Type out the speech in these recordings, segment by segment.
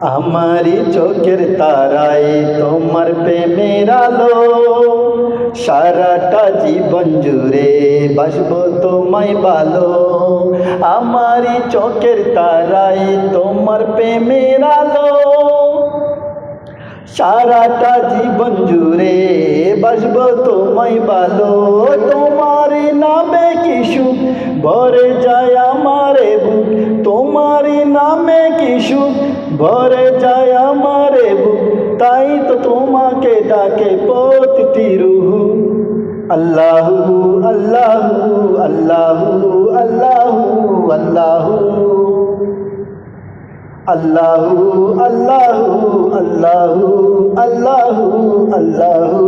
আমারি চোখের তারাই তোমার প্রেমের আলো। সারাটা জীবন জুড়ে বাসবো তোমায় ভালো। আমারি চোখের তারাই তোমার প্রেমের আলো। সারাটা জীবন জুড়ে বাসবো তোমায় ভালো। তোমার নামে কিছু ভরে যায় আমারে বুক। তোমার নামে কিছু ভরে যায় আমারে তাই তো তোমাকে ডাকে প্রতিটি রুহু। আল্লাহু আল্লাহু আল্লাহু আল্লাহু আল্লাহু। আল্লাহু আল্লাহু আল্লাহু আল্লাহু আল্লাহু।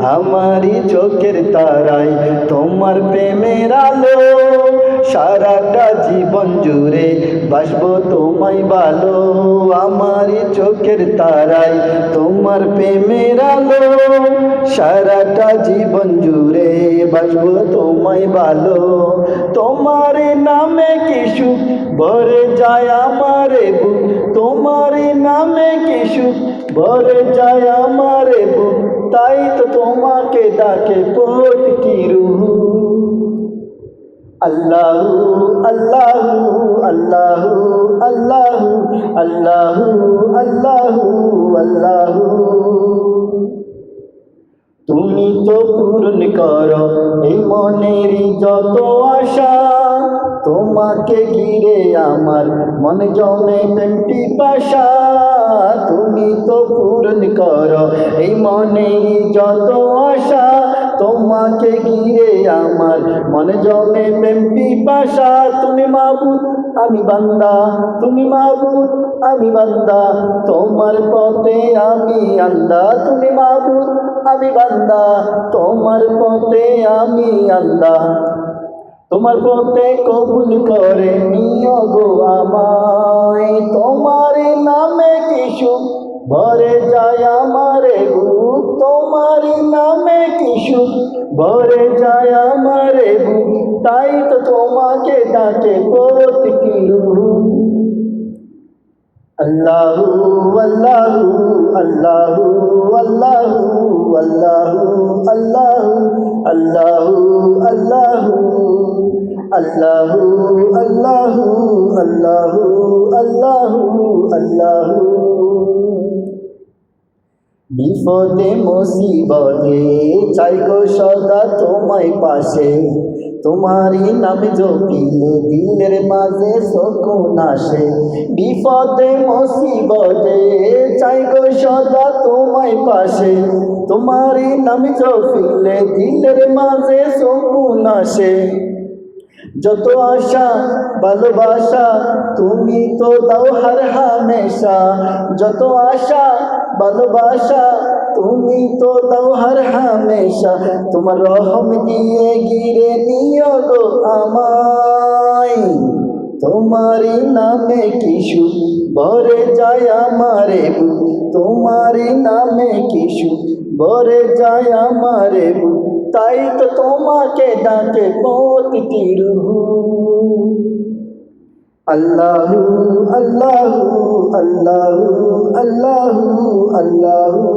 আমারি চোখের তারাই তোমার প্রেমের আলো। সারাটা জীবন জুড়ে বাসবো তোমায় ভালো, আমার চোখের তারাই তোমার প্রেমের আলো। সারাটা জীবন জুড়ে বাসবো তোমায় ভালো, তোমার নামে কিছু ভরে যায় আমারে বুক, তোমার নামে কিছু ভরে যায় আমারে বুক, তাই তো তোমাকে ডাকে প্রতিটি রুহু আল্লাহু আল্লাহু আল্লাহু আল্লাহু আল্লাহু আল্লাহু আল্লাহু। তুমি তো পূরণ করো এই মনের যত আশা, তোমাকে ঘিরে আমার মন জমে পেন্টি পাশা তুমি তো পূরণ করো এই মনের যত আশা তোমাকে ঘিরে আমার মনে জমে পেন্টি পাশা তুমি মাবুদ, আমি বান্দা। তুমি মাবুদ, আমি বান্দা। তোমার পথে আমি আন্দা। তুমি মাবুদ, আমি বান্দা। তোমার পথে আমি আন্দা। তোমার পথে কবুল করে নিও গো আমায়। তোমার নামে কিছু ভরে যায় আমারে বুক তোমার নামে কিছু ভরে যায় আমারে বুক তাই তো তোমাকে ডাকে প্রতিটি রূপ আল্লাহু আল্লাহু আল্লাহু আল্লাহু আল্লাহু আল্লাহু আল্লাহু আল্লাহু আল্লাহু আল্লাহু আল্লাহু আল্লাহু আল্লাহু বিপদে মুসিবতে, চাই গো সদা তোমায় পাশে। তোমারই নাম জপিলে দিলের মাঝে শকুন আসে। বিপদে মুসিবতে, চাই গো সদা তোমায় পাশে। তোমারই নাম জপিলে দিলের মাঝে শকুন আসে। যত আশা, ভালোবাসা, তুমি তো দাও হার হামেশা। যত আশা ভালোবাসা, তুমি তো দাও হার হামেশা। তোমার রহম দিয়ে গিরে নিও গো আমায়। তোমারই নামে কিছু ভরে যায় আমারে বুক। তোমারই নামে কিছু ভরে যায় আমারে তাই তো তোমাকে ডাকে প্রতিটি রুহু আল্লাহু আল্লাহু আল্লাহু আল্লাহু আল্লাহু।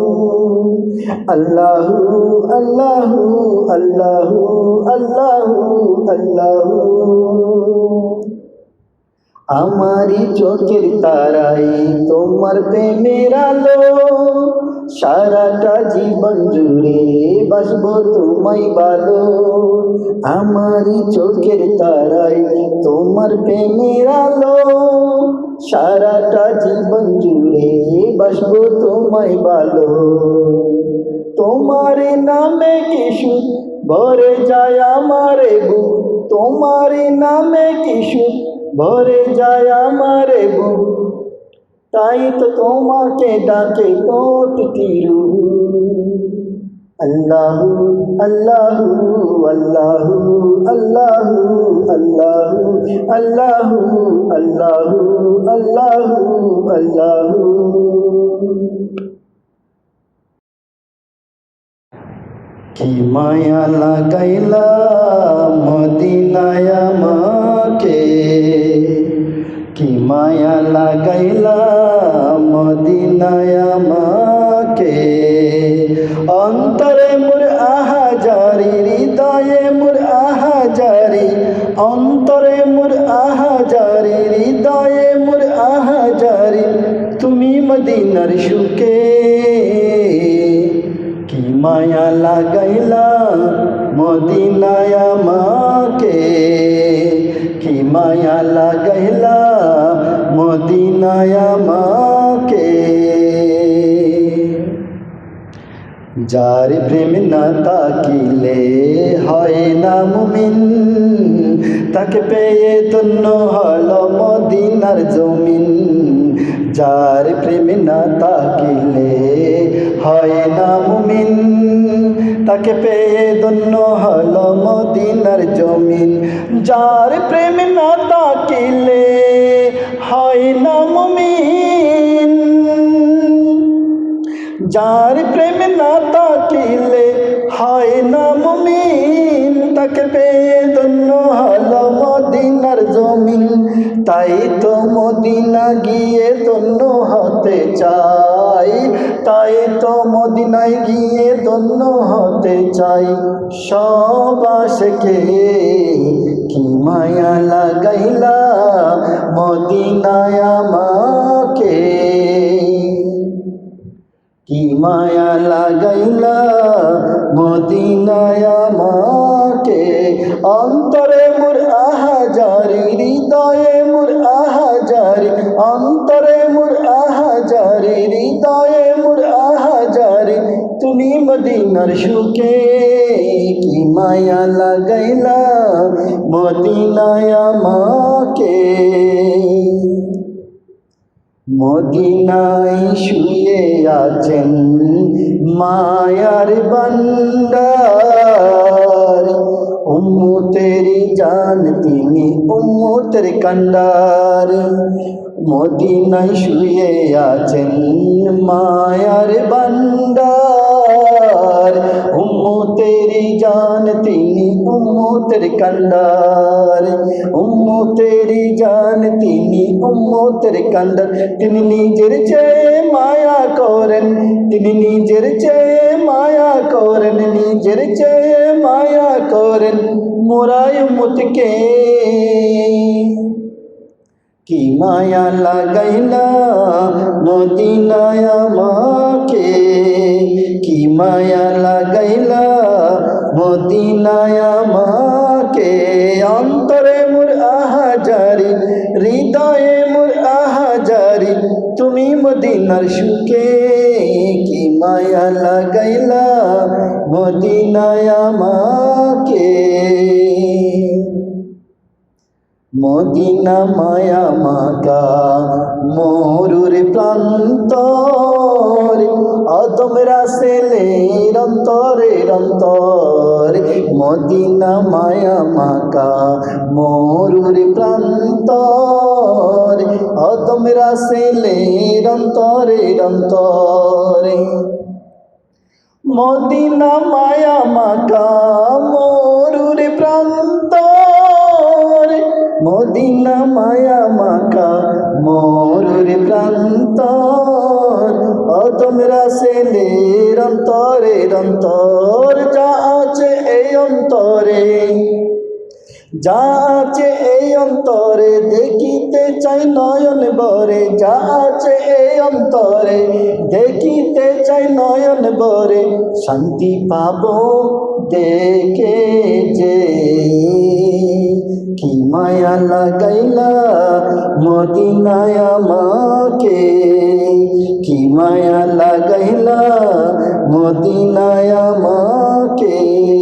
আল্লাহু আল্লাহু আল্লাহু আল্লাহু আল্লাহু। আমারি চোখের তারাই তোমার প্রেমের আলো। সারাটা জীবন জুড়ে বাসবো তোমায় ভালো। আমারি চোখের তারাই তোমার প্রেমের আলো। সারাটা জীবন জুড়ে বাসবো তোমায় ভালো। তোমার নামে কিছু ভরে যায় আমারে বুক। তোমার নামে কিছু ভরে যায় আমারে বুক। তাই তো তোমাকে ডাকে প্রতিটি রূপ আল্লাহু আল্লাহু আল্লাহু আল্লাহু আল্লাহু আল্লাহু আল্লাহু আল্লাহু আল্লাহু। কি মায়া লাগাইলা মদিনায়? মায়া লাগাইলা মদিনায় আমাকে। অন্তরে মোর আহাজারি, হৃদয়ে মোর আহাজারি, অন্তরে মোর আহাজারি, হৃদয়ে মোর আহাজারি, তুমি মদিনার সুকে কি মায়া লাগাইলা মদিনায় আমাকে, কি মায়া আমাকে যার প্রেম না তাকিলে হয় না মুমিন। তাকে পেয়ে ধন্য হল মদিনার জমিন। যার প্রেম না তাকিলে হয় না মুমিন। তাকে পেয়ে ধন্য হল মদিনার জমিন। যার প্রেম না তাকিলে মুমিন। যার প্রেম না তাকিলে হয় না মুমিন। তাকে পেয়ে ধন্য হল মদিনার জমিন। তাই তো মদিনা গিয়ে ধন্য হতে চাই। তাই তো মদিনায় গিয়ে ধন্য হতে চাই। সব আশকে কি মায়া লাগাইলা মদিনায় আমাকে? কি মায়া লাগাইলা মদিনায় আমাকে? অন্তরে মোর আহাজারি, হৃদয়ে মোর আহাজারি, অন্তরে মোর আহাজারি, হৃদয়ে মোর আহাজারি, তুমি মদিনার সুখে কি মায়া লাগাইলা মদিনায় আমাকে, মদিনায় শুয়ে আছেন মায়ার বান্দার উম্মতেরি জান তিনি, উম্মতের কান্ডার। মদিনায় শুয়ে আছেন মায়ার বান্দার উম্মতের কান্ডার। উম্মতেরি জান, তিনি উম্মতের কান্ডার। তিনি নিজের চেয়ে মায়া করেন, তিনি নিজের চেয়ে মায়া করেন, নিজের চেয়ে মায়া করেন। মোরায় উম্মতকে কি মায়া লাগাইলা মদিনায় আমাকে? কি মায়া লাগাইলা মদিনায় আমাকে? মদিনার সুখে কি মায়া লাগাইলা? মদিনায় আমাকে। মদিনা মায়া মাকা মরুর প্রান্ত অদম রাসেলে রন্তরে রন্তর মদিনা মায়া মাকা, মরুর প্রান্ত অদম রাসেলে রন্তরে রন্তরে মদিনা মায়া মাকা, মরুর প্রান্ত মদিনা মায়া মাকা, মরুর প্রান্ত তোমরা সেলে অন্তরে অন্তর। অন্তরে। যা আছে এই অন্তরে দেখিতে চাই নয়ন বরে যা আছে এই অন্তরে দেখিতে চাই নয়ন বরে শান্তি পাব দেখে যে কি মায়া লাগাইলা মদিনায় আমাকে। কি মায়া লাগাইলা মদিনায় আমাকে।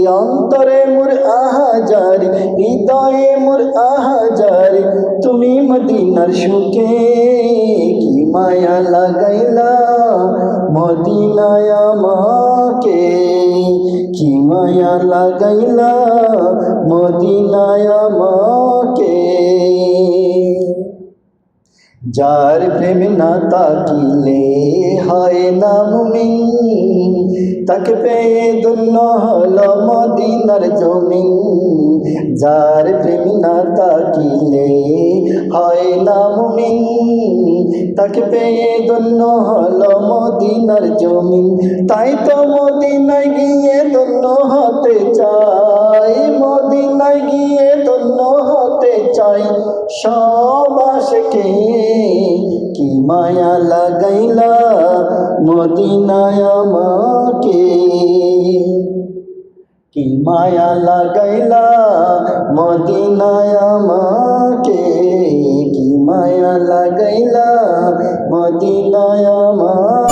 অন্তরে মোর আহাজার, হৃদয়ে মোর আহাজার, তুমি মদিনার সুখে কি মায়া লাগাইলা? মদিনায় আমাকে কি মায়া লাগাইলা? মদিনায় আমাকে যার প্রেম না তাকিলে হয় না মুমিন, তাকে পেয়ে দুন্ন হল মদিনার জমিন। যার প্রেম না তাকিলে হয় না মুমিন, তাকে পেয়ে দুন্ন হল মদিনার জমিন। তাই তো মদিনায় গিয়ে দুন্ন হতে চাই, মদিনায় গিয়ে দুন্ন হতে চাই। সব আশকে মায়া লাগাইলা মদিনায় আমাকে। কি মায়া লাগাইলা মদিনায় আমাকে? কি মায়া লাগাইলা মদিনায় আমাকে?